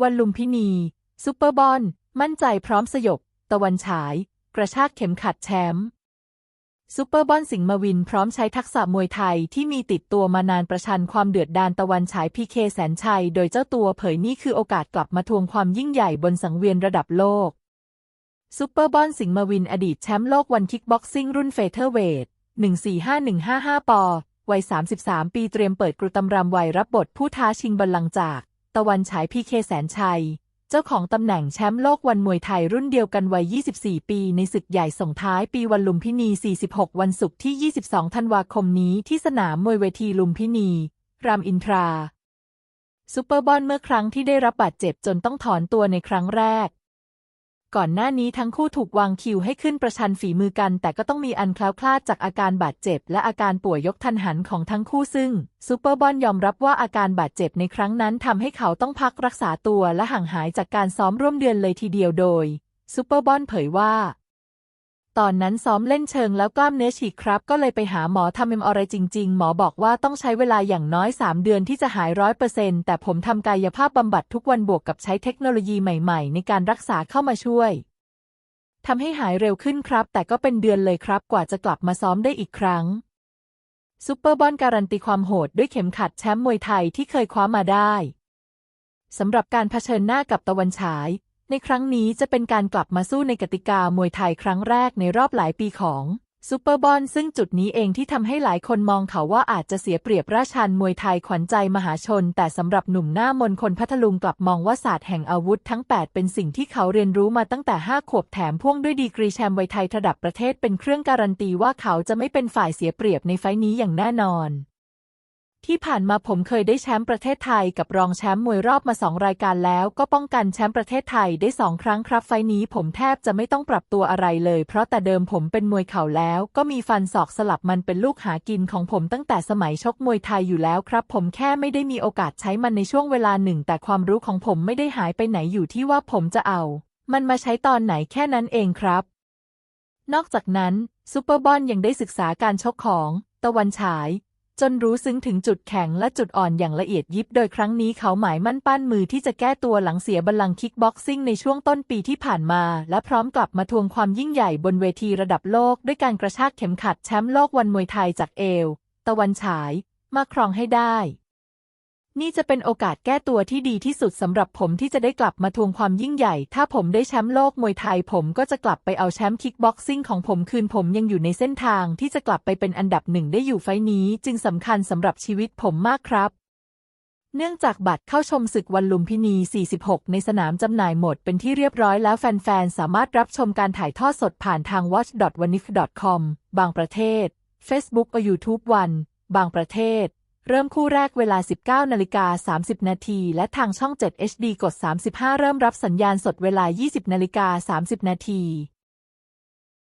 วันลุมพินี ซุปเปอร์บอล มั่นใจพร้อมสยบ ตะวันฉาย กระชากเข็มขัดแชมป์ซุปเปอร์บอลสิงห์มวินพร้อมใช้ทักษะมวยไทยที่มีติดตัวมานานประชันความเดือดดานตะวันฉายพีเคแสนชัย โดยเจ้าตัวเผยนี่คือโอกาสกลับมาทวงความยิ่งใหญ่บนสังเวียนระดับโลก ซุปเปอร์บอลสิงห์มวินอดีตแชมป์โลกวันคิกบ็อกซิ่งรุ่นเฟเธอร์เวท 145155 ปอ วัย 33 ปีเตรียมเปิดกรุตำรำวัยรับบทผู้ท้าชิงบัลลังก์จาก ตะวันฉายพีเคแสนชัย เจ้าของตำแหน่งแชมป์โลกวันมวยไทยรุ่นเดียวกันวัย 24 ปีในศึกใหญ่ส่งท้ายปีวันลุมพินี 46 วันศุกร์ที่ 22 ธันวาคมนี้ที่สนามมวยเวทีลุมพินี รามอินทราซูเปอร์บอลเมื่อครั้งที่ได้รับบาดเจ็บจนต้องถอนตัวในครั้งแรก ก่อนหน้านี้ทั้งคู่ถูกวางคิวให้ขึ้นประชันฝีมือกัน แต่ก็ต้องมีอันคล้าวคลาดจากอาการบาดเจ็บ และอาการป่วยยกทันหันของทั้งคู่ซึ่งซูเปอร์บอลยอมรับว่าอาการบาดเจ็บในครั้งนั้นทำให้เขาต้องพักรักษาตัวและห่างหายจากการซ้อมร่วมเดือนเลยทีเดียวโดยซูเปอร์บอลเผยว่า ตอนนั้นซ้อมเล่นเชิงแล้วกล้ามเนื้อฉีกครับ ก็เลยไปหาหมอทำเอ็มออะไรจริง ๆ หมอบอกว่าต้องใช้เวลาอย่างน้อย 3 เดือนที่จะหายร้อยเปอร์เซ็นต์แต่ผมทำกายภาพบำบัดทุกวันบวกกับใช้เทคโนโลยีใหม่ ๆ ในการรักษาเข้ามาช่วยทำให้หายเร็วขึ้นครับ แต่ก็เป็นเดือนเลยครับ กว่าจะกลับมาซ้อมได้อีกครั้งซูเปอร์บอลการันตีความโหดด้วยเข็มขัดแชมป์มวยไทยที่เคยคว้ามาได้สำหรับการเผชิญหน้ากับตะวันฉาย ในครั้งนี้จะเป็นการกลับมาสู้ในกติกามวยไทยครั้งแรกในรอบหลายปีของซูเปอร์บอลซึ่งจุดนี้เองที่ทำให้หลายคนมองเขาว่าอาจจะเสียเปรียบราชันมวยไทยขวัญใจมหาชน แต่สำหรับหนุ่มหน้ามนคนพัทลุงกลับมองว่าศาสตร์แห่งอาวุธทั้ง 8 เป็นสิ่งที่เขาเรียนรู้มาตั้งแต่ 5 ขวบแถมพ่วงด้วยดีกรีแชมป์ไวยไทยระดับประเทศเป็นเครื่องการันตีว่าเขาจะไม่เป็นฝ่ายเสียเปรียบในไฟนี้อย่างแน่นอน ที่ผ่านมาผมเคยได้แชมป์ประเทศไทยกับรองแชมป์มวยรอบมาสองรายการแล้ว ก็ป้องกันแชมป์ประเทศไทยได้สองครั้งครับไฟนี้ผมแทบจะไม่ต้องปรับตัวอะไรเลย เพราะแต่เดิมผมเป็นมวยเข่าแล้ว ก็มีฟันศอกสลับมันเป็นลูกหากินของผมตั้งแต่สมัยชกมวยไทยอยู่แล้วครับ ผมแค่ไม่ได้มีโอกาสใช้มันในช่วงเวลาหนึ่ง แต่ความรู้ของผมไม่ได้หายไปไหนอยู่ที่ว่าผมจะเอา มันมาใช้ตอนไหนแค่นั้นเองครับ นอกจากนั้นซูเปอร์บอลยังได้ศึกษาการชกของ ตะวันฉาย จนรู้ซึ้งถึงจุดแข็งและจุดอ่อนอย่างละเอียดยิบ โดยครั้งนี้เขาหมายมั่นปั้นมือที่จะแก้ตัวหลังเสียบัลลังก์คิกบ็อกซิ่งในช่วงต้นปีที่ผ่านมา และพร้อมกลับมาทวงความยิ่งใหญ่บนเวทีระดับโลก ด้วยการกระชากเข็มขัดแชมป์โลกวันมวยไทยจากเอว ตะวันฉาย มาครองให้ได้ นี่จะเป็นโอกาสแก้ตัวที่ดีที่สุดสำหรับผมที่จะได้กลับมาทวงความยิ่งใหญ่ ถ้าผมได้แชมป์โลกมวยไทย ผมก็จะกลับไปเอาแชมป์คิกบ็อกซิ่งของผมคืนผมยังอยู่ในเส้นทางที่จะกลับไปเป็นอันดับหนึ่งได้อยู่ไฟนี้ จึงสำคัญสำหรับชีวิตผมมากครับ เนื่องจากบัตรเข้าชมศึกวันลุมพินี 46 ในสนามจำหน่ายหมดเป็นที่เรียบร้อยแล้วแฟนๆ สามารถรับชมการถ่ายทอดสดผ่านทาง watch.wanif.com บางประเทศ Facebook or YouTube วัน บางประเทศ เริ่มคู่แรกเวลา 19นาฬิกา30 นาทีและทางช่อง 7 HD กด 35 เริ่มรับสัญญาณสดเวลา 20นาฬิกา30 นาที